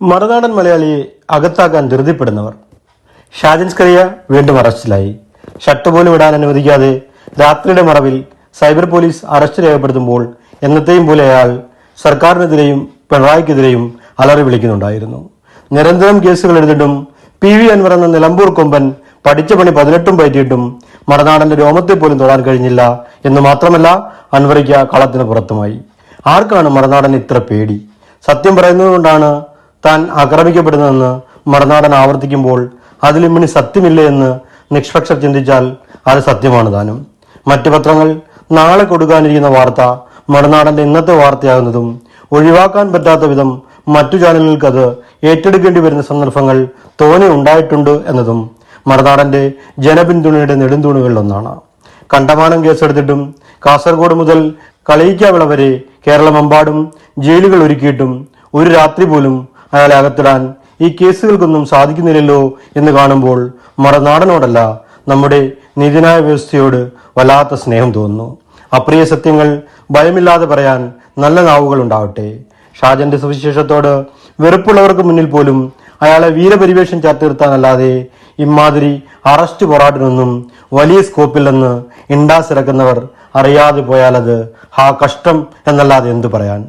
മറുനാടൻ മലയാളിയെ അകത്താക്കാൻ ധൃതിപ്പെടുന്നവർ. ഷാജൻസ്കറിയ വീണ്ടും അറസ്റ്റിലായി. ഷട്ട് പോലും ഇടാൻ അനുവദിക്കാതെ രാത്രിയുടെ മറവിൽ സൈബർ പോലീസ് അറസ്റ്റ് രേഖപ്പെടുത്തുമ്പോൾ എന്നത്തെയും പോലെ അയാൾ സർക്കാരിനെതിരെയും പിണറായിക്കെതിരെയും അലറി വിളിക്കുന്നുണ്ടായിരുന്നു. നിരന്തരം കേസുകൾ എഴുതിട്ടും പി വി അൻവർ എന്ന നിലമ്പൂർ കൊമ്പൻ പഠിച്ച പണി പതിനെട്ടും പയറ്റിയിട്ടും മറുനാടന്റെ രോമത്തെ പോലും തൊടാൻ കഴിഞ്ഞില്ല എന്ന് മാത്രമല്ല അൻവറിക്ക കളത്തിന് പുറത്തുമായി. ആർക്കാണ് മറുനാടൻ ഇത്ര പേടി? സത്യം പറയുന്നതുകൊണ്ടാണ് താൻ ആക്രമിക്കപ്പെടുന്നതെന്ന് മറുനാടൻ ആവർത്തിക്കുമ്പോൾ അതിലും ഇനി സത്യമില്ല എന്ന് നിഷ്പക്ഷർ ചിന്തിച്ചാൽ അത് സത്യമാണ് താനും. മറ്റു പത്രങ്ങൾ നാളെ കൊടുക്കാനിരിക്കുന്ന വാർത്ത മറുനാടന്റെ ഇന്നത്തെ വാർത്തയാകുന്നതും ഒഴിവാക്കാൻ പറ്റാത്ത വിധം മറ്റു ചാനലുകൾക്ക് അത് ഏറ്റെടുക്കേണ്ടി വരുന്ന സന്ദർഭങ്ങൾ തോനെ ഉണ്ടായിട്ടുണ്ട് എന്നതും മറുനാടന്റെ ജനപിന്തുണയുടെ നെടുന്തൂണുകളിലൊന്നാണ്. കണ്ടമാനം കേസെടുത്തിട്ടും കാസർഗോഡ് മുതൽ കളയിക്കാവിള വരെ കേരളമെമ്പാടും ജയിലുകൾ ഒരുക്കിയിട്ടും ഒരു രാത്രി പോലും അയാളെ അകത്തിടാൻ ഈ കേസുകൾക്കൊന്നും സാധിക്കുന്നില്ലല്ലോ എന്ന് കാണുമ്പോൾ മറനാടനോടല്ല നമ്മുടെ നീതിന്യായ വ്യവസ്ഥയോട് വല്ലാത്ത സ്നേഹം തോന്നുന്നു. അപ്രിയ സത്യങ്ങൾ ഭയമില്ലാതെ പറയാൻ നല്ല നാവുകൾ ഉണ്ടാവട്ടെ. ഷാജന്റെ സുവിശേഷത്തോട് വെറുപ്പുള്ളവർക്ക് മുന്നിൽ പോലും അയാളെ വീരപരിവേഷം ചാർത്തിർത്താനല്ലാതെ ഇമാതിരി അറസ്റ്റ് പോരാട്ടിനൊന്നും വലിയ സ്കോപ്പില്ലെന്ന് ഇണ്ടാസിറക്കുന്നവർ അറിയാതെ പോയാലത് ആ കഷ്ടം എന്നല്ലാതെ എന്തു പറയാൻ?